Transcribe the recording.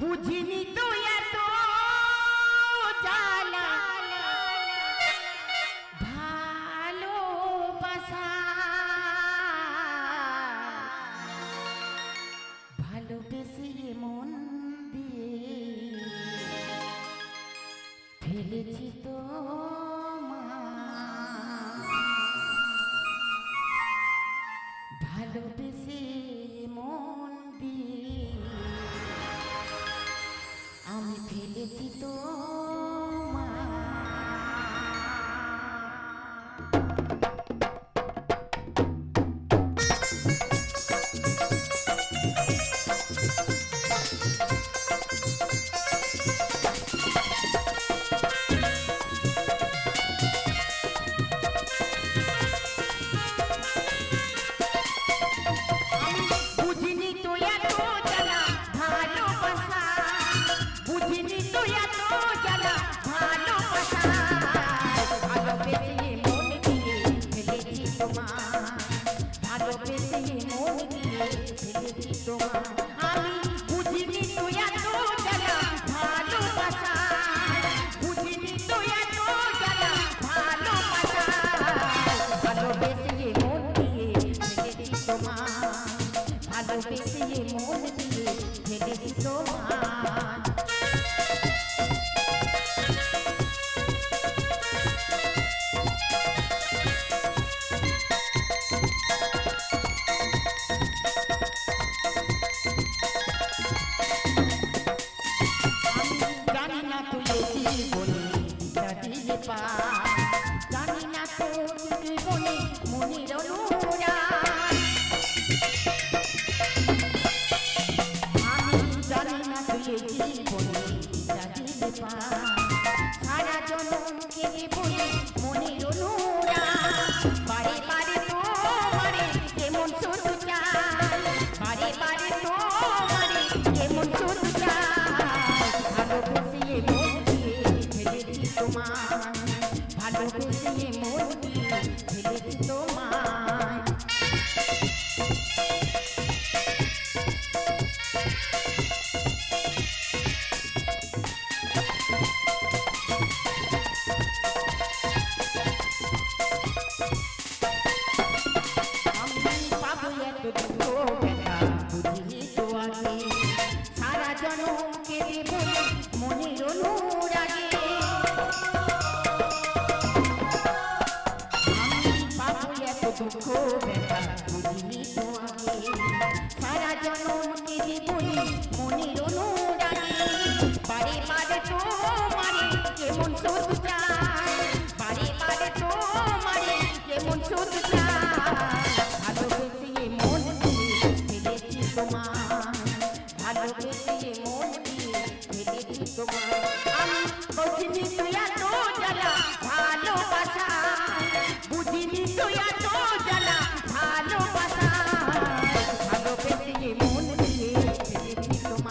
বুঝিনি তুই এত জালা ভালোবাসা। ভালোবেসে মন দিয়ে ফেলেছি তো আমি ভালোবাসা ভালোবেসে মন দিয়ে ফেলেছি তোমার পা। জানি না তো বলে, মনির অনুরা আমি জানি না তুই এই বলে দিলে পা। সারা জনম কেটে বলে মনের অনুরাগে। আমি পাবো এত দুঃখ ব্যথা বুঝিনি তো আগে। সারা জনম কেটে মনের অনুরাগে ভালোবেসে মন দিয়ে ফেলেছি তোমার আমি বুঝিনি তুই এত জ্বালা ভালোবাসা বুঝিনি তুই এত জ্বালা ভালোবাসা দিয়ে দিয়ে দিয়ে